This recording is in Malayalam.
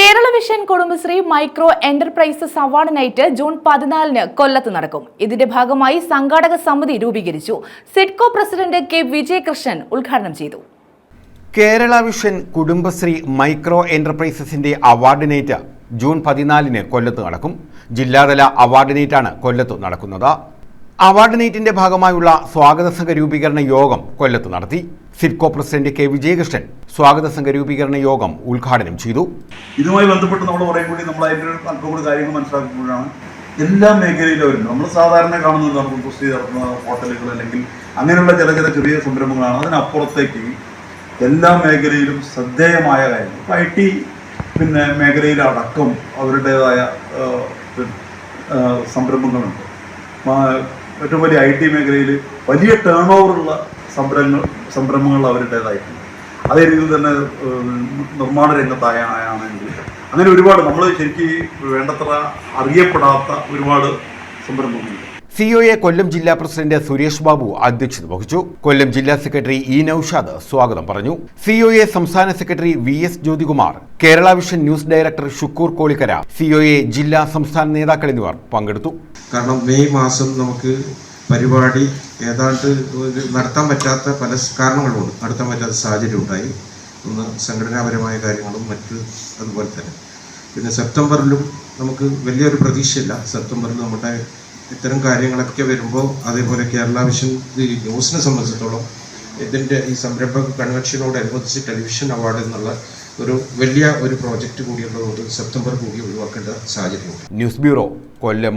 Kerala vision Kudumbashree micro enterprises award night June പതിനാലിന് കൊല്ലത്ത് നടക്കും. ഇതിന്റെ ഭാഗമായി സംഘാടക സമിതി രൂപീകരിച്ചു. സിഡ്കോ പ്രസിഡന്റ് കെ വിജയകൃഷ്ണൻ ഉദ്ഘാടനം ചെയ്തു. കേരള വിഷൻ കുടുംബശ്രീ മൈക്രോ എന്റർപ്രൈസസിന്റെ അവാർഡ് നൈറ്റ് ജൂൺ പതിനാലിന് കൊല്ലത്ത് നടക്കും. ജില്ലാതല അവാർഡ് നൈറ്റാണ് കൊല്ലത്ത് നടക്കുന്നത്. അവാർഡ് നൈറ്റിന്റെ ഭാഗമായുള്ള സ്വാഗത സംഘ രൂപീകരണ യോഗം കൊല്ലത്ത് നടത്തി. സിഡ്കോ പ്രസിഡന്റ് കെ വിജയകൃഷ്ണൻ സ്വാഗത സംഘ രൂപീകരണ യോഗം ഉദ്ഘാടനം ചെയ്തു. ഇതുമായി ബന്ധപ്പെട്ട് നമ്മൾ കുറേ കൂടി നമ്മൾ അതിന്റെ അല്പം കൂടി കാര്യങ്ങൾ മനസ്സിലാക്കുമ്പോഴാണ് എല്ലാ മേഖലയിലും നമ്മൾ സാധാരണ കാണുന്നത് നമ്മൾ ഹോട്ടലുകൾ അല്ലെങ്കിൽ അങ്ങനെയുള്ള ചില ചില ചെറിയ സംരംഭങ്ങളാണ്. അതിനപ്പുറത്തേക്ക് എല്ലാ മേഖലയിലും ശ്രദ്ധേയമായ കാര്യങ്ങൾ ഇപ്പം ഐ ടി പിന്നെ മേഖലയിലടക്കം അവരുടേതായ സംരംഭങ്ങളുണ്ട്. ഏറ്റവും വലിയ ഐ ടി മേഖലയിൽ വലിയ ടേൺ ഓവറുള്ള സംരംഭങ്ങൾ സംരംഭങ്ങൾ അവരുടേതായിട്ടുണ്ട്. അതേ രീതിയിൽ തന്നെ നിർമ്മാണ രംഗത്തായാണെങ്കിൽ അങ്ങനെ ഒരുപാട് നമ്മൾ ശരിക്കും വേണ്ടത്ര അറിയപ്പെടാത്ത ഒരുപാട് സംരംഭങ്ങളുണ്ട്. സിഒഎ കൊല്ലം ജില്ലാ പ്രസിഡന്റ് സുരേഷ് ബാബു അധ്യക്ഷത വഹിച്ചു. കൊല്ലം ജില്ലാ സെക്രട്ടറി ഇ നൌഷാദ് സ്വാഗതം പറഞ്ഞു. സിഒഎ സംസ്ഥാന secretary V S Jyothikumar Kerala vision news director Shukkur Kolikkara COA ജില്ലാ സംസ്ഥാന നേതാക്കൾ എന്നിവർ പങ്കെടുത്തു. കാരണം മെയ് മാസം നമുക്ക് പരിപാടി ഏതാണ്ട് നടത്താൻ പറ്റാത്ത പല കാരണങ്ങളുണ്ട്. നടത്താൻ പറ്റാത്ത സാഹചര്യം ഉണ്ടായി. ഒന്ന് സംഘടനാപരമായ കാര്യങ്ങളും മറ്റ് അതുപോലെ തന്നെ. പിന്നെ സെപ്റ്റംബറിലും നമുക്ക് വലിയൊരു പ്രതീക്ഷയില്ല. സെപ്റ്റംബറിൽ നമ്മുടെ ഇത്തരം കാര്യങ്ങളൊക്കെ വരുമ്പോൾ അതേപോലെ കേരള വിഷൻ ഈ ന്യൂസിനെ സംബന്ധിച്ചിടത്തോളം ഇതിന്റെ ഈ സംരംഭക കൺവെൻഷനോടനുബന്ധിച്ച് ടെലിവിഷൻ അവാർഡ് എന്നുള്ള ഒരു വലിയ ഒരു പ്രോജക്റ്റ് കൂടിയുള്ളതുകൊണ്ട് സെപ്റ്റംബർ കൂടി ഒഴിവാക്കേണ്ട സാഹചര്യമുണ്ട്. News bureau Kollam.